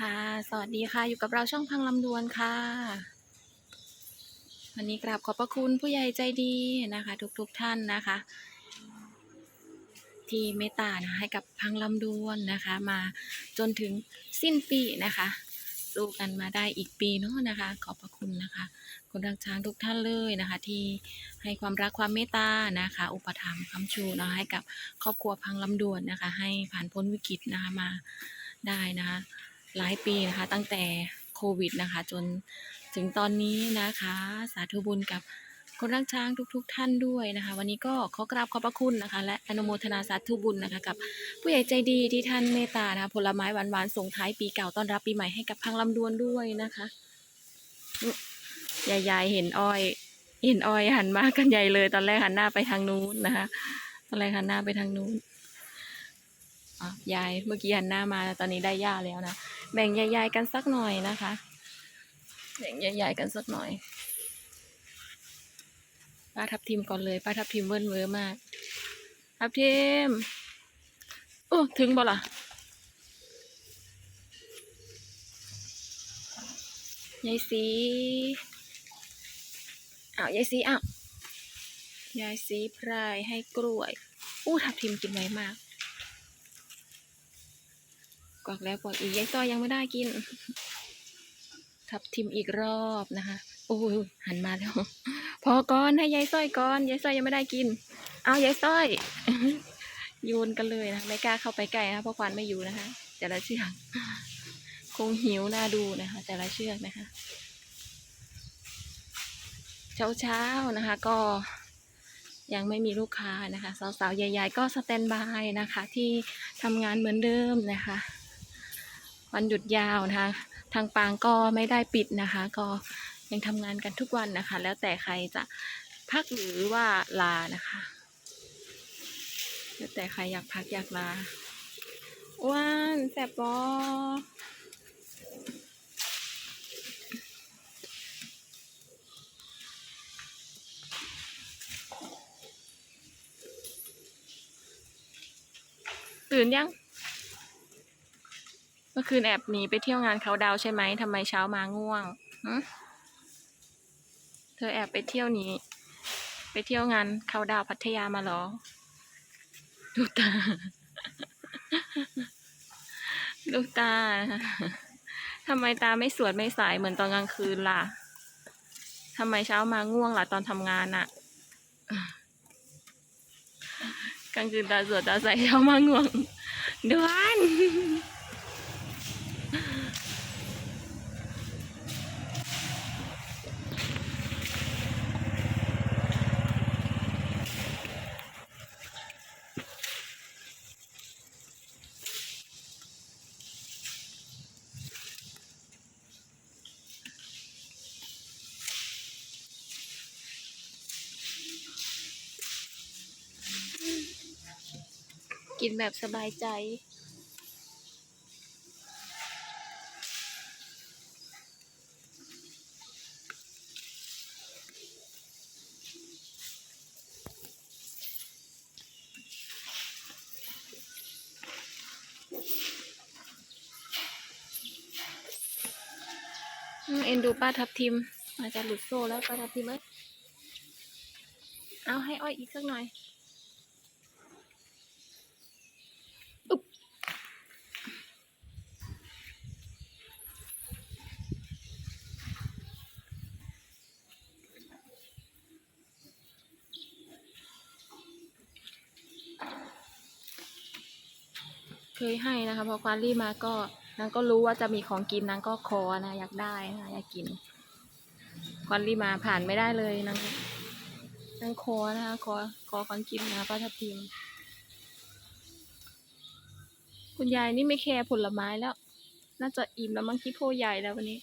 ค่ะ สวัสดีค่ะ อยู่กับเราช่องพังลำดวนค่ะ วันนี้กราบขอบพระคุณผู้ใหญ่ใจดีนะคะ ทุกๆทท่านนะคะ ที่เมตตานะให้กับพังลำดวนนะคะ มาจนถึงสิ้นปีนะคะสู้กันมาได้อีกปีเนาะนะคะ ขอบพระคุณนะคะคนรักช้างทุกท่านเลยนะคะ ที่ให้ความรักความเมตตานะคะ อุปถัมภ์คำชูนะคะให้กับครอบครัวพังลำดวนนะคะ ให้ผ่านพ้นวิกฤตนะคะมาได้นะคะ หลายปีนะคะ ตั้งแต่โควิดนะคะ จนถึงตอนนี้นะคะ สาธุบุญกับคนรักช้างทุก ๆ ท่านด้วยนะคะ วันนี้ก็ขอกราบขอบพระคุณนะคะ และอนุโมทนาสาธุบุญนะคะกับ ผู้ใหญ่ใจดีที่ท่านเมตตานะคะผลไม้หวานๆส่งท้ายปีเก่าต้อนรับปีใหม่ให้กับพังลำดวนด้วยนะคะยายๆเห็นอ้อย เห็นอ้อยหันมากันใหญ่เลย ตอนแรกหันหน้าไปทางนู้นนะคะ ตอนแรกหันหน้าไปทางนู้นอะยายเมื่อกี้หันหน้ามาตอนนี้ได้ย่าแล้วนะ แบ่งยายๆกันสักหน่อยนะคะ แบ่งยายๆกันสักหน่อยป้าทับทิมก่อนเลยป้าทับทิมเวิร์นเวอมาก ทับทิมโอ้ถึงบ่ล่ะยายสีอ้าวยายสีอ้าวยายสีพรายให้กล้วยอู้ทับทิมกินไวมาก กวักแล้วกวักอีกยายต้อยยังไม่ได้กิน ทับทิมอีกรอบนะคะโอ้ยหันมาแล้ว พอก่อนให้ยายส้อยก่อนยายส้อยยังไม่ได้กิน เอายายส้อยโยนกันเลยนะคะไม่กล้าเข้าไปใกล้นะคะเพราะควันไม่อยู่นะคะ แต่ละเชือกคงหิวน่าดูนะคะ แต่ละเชือกนะคะ เช้าเช้านะคะ ก็ยังไม่มีลูกค้านะคะ สาวๆใหญ่ๆก็สแตนบายนะคะ ที่ทำงานเหมือนเดิมนะคะ วันหยุดยาวนะคะ ทางปางก็ไม่ได้ปิดนะคะ ก็ยังทำงานกันทุกวันนะคะ แล้วแต่ใครจะพักหรือว่าลานะคะ แล้วแต่ใครอยากพักอยากลาอ้วนแสบปอตื่นยัง เมื่อคืนแอบหนีไปเที่ยวงานเขาดาวใช่ไหมทำไมเช้ามาง่วงหึเธอแอบไปเที่ยวหนี้ไปเที่ยวงานเขาดาวพัทยามาหรอ ดูตา ดูตาทำไมตาไม่สวดไม่สายเหมือนตอนกลางคืนล่ะทำไมเช้ามาง่วงล่ะตอนทำงานอะกลางคืนตาสวดตาใสเช้ามาง่วงดวน กินแบบสบายใจ เอ็นดูป้าทับทิมอาจจะหลุดโซ่แล้วป้าทับทิมเอ้ยเอาให้อ้อยอีกสักหน่อย เคยให้นะคะพอควานรี่มาก็นางก็รู้ว่าจะมีของกินนางก็ขอนะอยากได้นะอยากกิน ควานรี่มาผ่านไม่ได้เลยนางนางขอนะคะขอขอของกินนะป้าทับทิมคุณยายนี่ไม่แคร์ผลไม้แล้ว น่าจะอิ่มแล้วมั้งคิดโพใหญ่แล้ววันนี้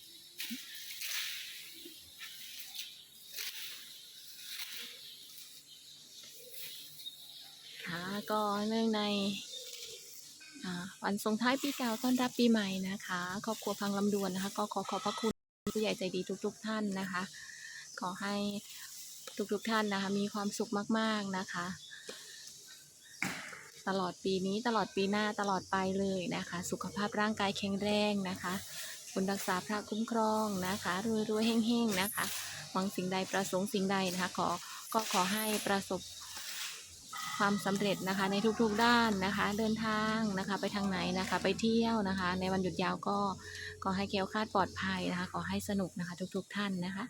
ก็เนื่องใน วันส่งท้ายปีเก่าต้อนรับปีใหม่นะคะครอบครัวพังลำดวนนะคะ ก็ขอขอบพระคุณผู้ใหญ่ใจดีทุก ๆ ท่านนะคะ ขอให้ทุกๆท่านนะคะ มีความสุขมาก ๆนะคะ ตลอดปีนี้ตลอดปีหน้าตลอดไปเลยนะคะ สุขภาพร่างกายแข็งแรงนะคะคุณรักษาพระคุ้มครองนะคะรวยรวยๆเฮงๆนะคะหวังสิ่งใดประสงค์สิ่งใดนะคะ ขอก็ขอให้ประสบ ความสำเร็จนะคะในทุกๆด้านนะคะ เดินทางนะคะไปทางไหนนะคะ ไปเที่ยวนะคะ ในวันหยุดยาวก็ขอให้เคล้วคาดปลอดภัยนะคะ ขอให้สนุกนะคะ ทุกๆท่านนะคะ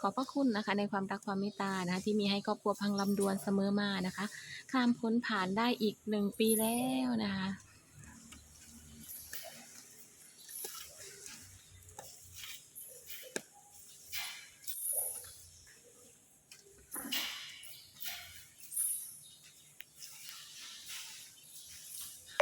ขอบพระคุณนะคะในความรักความเมตตานะคะที่มีให้ครอบครัวพังลำดวนเสมอมานะคะ ข้ามพ้นผ่านได้อีกหนึ่งปีแล้วนะคะ